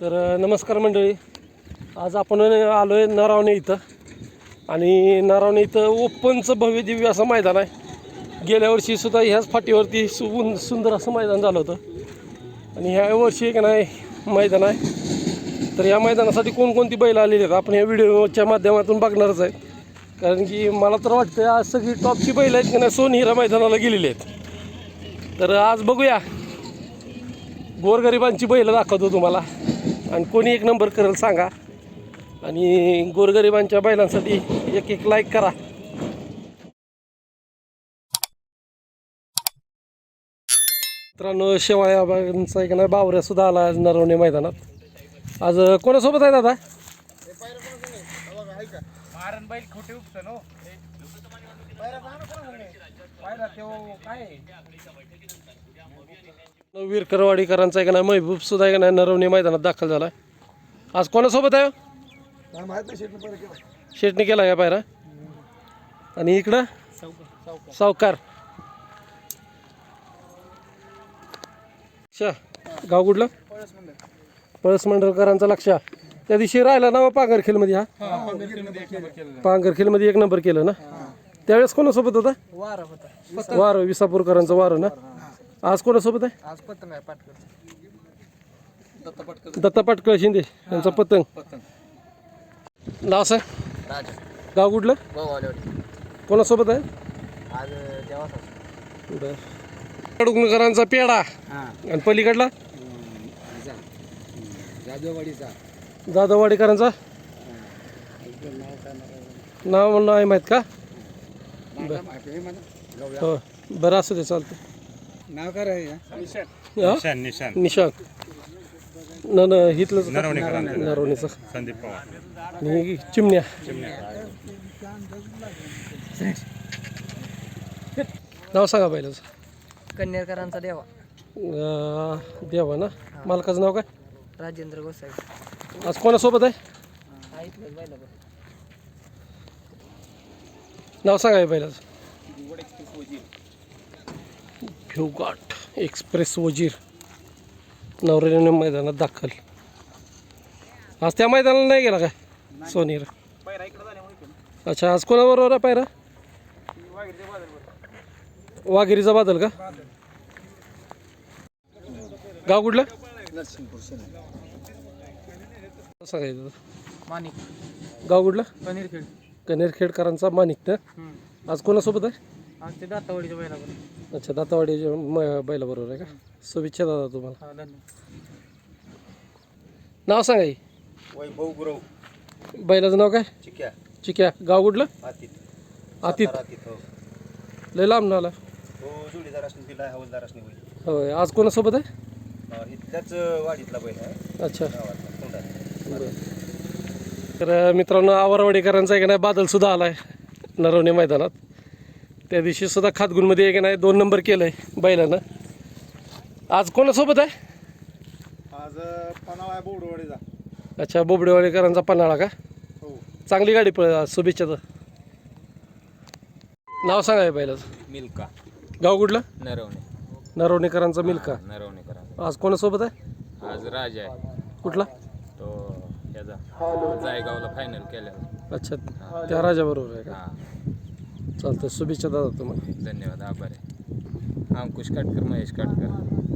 तर नमस्कार मंडळी. आज आपण आलो आहे नरावणे इथं. आणि नरावणे इथं ओपनचं भव्य दिव्य असं मैदान आहे. गेल्या वर्षीसुद्धा ह्याच फाटीवरती सुन सुंदर असं मैदान झालं होतं. आणि ह्या वर्षी एक नाही मैदान आहे. तर या मैदानासाठी कोणकोणती बैल आलेली आहेत? आपण या व्हिडिओच्या माध्यमातून बघणारच आहेत. कारण की मला तर वाटतं आज सगळी टॉपची बैल आहेत की नाही सोनहिरा मैदानाला गेलेली आहेत. तर आज बघूया. गोरगरिबांची बैलं दाखवतो तुम्हाला. आणि कोणी एक नंबर करेल सांगा. आणि गोरगरिबांच्या बैलांसाठी एक एक लाईक करा. मित्रांनो शेवाळ्या बागांचा एक नाही बावऱ्या सुद्धा आला आज नरवणे मैदानात. आज कोणासोबत आहे दादा? मारण बैल हो काय? वीरकरवाडीकरांचा एक नाही महबूब सुद्धा एक नाही नरवणे मैदानात दाखल झाला. आज कोणासोबत आहे हो? शेटने केला. का पायरा? आणि इकडं? सावकार. अच्छा गाव कुठलं? पळस मंडळकरांचा लक्ष. त्या दिवशी राहिला ना पांघरखेलमध्ये हा? पांघरखेलमध्ये एक नंबर केलं ना? त्यावेळेस कोणासोबत होता? वारा होता. वार विसापूरकरांचं वार ना? आज कोणासोबत आहे? आज पतंग आहे पाटकर दत्ता पाटकर दत्ता पाटकळ शिंदे यांचा पतंग. पतंग. नाव सांग. राजा. गाव कुठलं? भाऊ कोणासोबत आहे? आज देवाचा बर. कडुकणकरांचा पेढा. हां. आणि पलीकडला? जाधववाडीचा. जाधववाडीकरांचा? नाव नाव नाही माहीत का? नाव हो बरं असू दे चालतं नाव काय आहे हा? निशान निशान. निशांत न न हिथलंच नरवणेकरांचं. नरवणीचं. संदीप पवार. आणि चिमण्या. नाव सांगा पहिल्याचं कन्याकरांचा देवा. अं, देवा ना? मालकाचं नाव काय? राजेंद्र गोसाई आज कोणासोबत आहे? नाव सांगा पहिल्याचं भिवघाट एक्सप्रेस वजीर. नवरेने मैदानात दाखल. आज त्या मैदानाला नाही गेला काय? सोनीर. अच्छा आज कोणाबरोबर आहे पायरा? वाघिरीचा बादल का? गाव कुठलं? सांगायचं माणिक. गाव कुठलं? पनीरखेड. कनेरखेडकरांचा माणिक ना? आज कोणासोबत आहे? आज ते दातावडीच्या बैला बरं अच्छा दातावाडीच्या म- बैलाबरोबर आहे का? शुभेच्छा दादा तुम्हाला. हा धन्यवाद. नाव सांगा की. वैभव गुरव. बैलाचं नाव काय? चिक्या. चिक्या. गाव कुठलं? आतीत. आतित. आतीत हो. लय लांब नाला तो जोडीदार असणे तिला हवलदार असणे होईल. होय आज कोणासोबत आहे? अं, इथल्याच वाडीतला बैल आहे. अच्छा. गावातला तर मित्रांनो आवारवाडीकरांचा एक नाही बादल सुद्धा आलाय नरवणे मैदानात. त्या दिवशी सुद्धा खातगुणमध्ये एक नाही दोन नंबर केलंय बैलानं. आज कोणासोबत आहे? आज पनावा आहे बोडवाडीचा. अच्छा बोबडेवाडीकरांचा पन्हाळा का? हो. चांगली गाडी पळ आज शुभेच्छा तर. नाव सांगा बैलाचं. मिल्का. गाव कुठलं? नरवणे. नरवणेकरांचा मिल्का. नरवणेकरांचा. आज कोणासोबत आहे? आज राज आहे. कुठला? तो ह्याचा जायगावला फायनल केलेला अच्छा त्या राजाबरोबर आहे का? हां. चालतं शुभेच्छा दादा तुम्हाला. धन्यवाद आभार आहे. अंकुश काटकर महेश काटकर.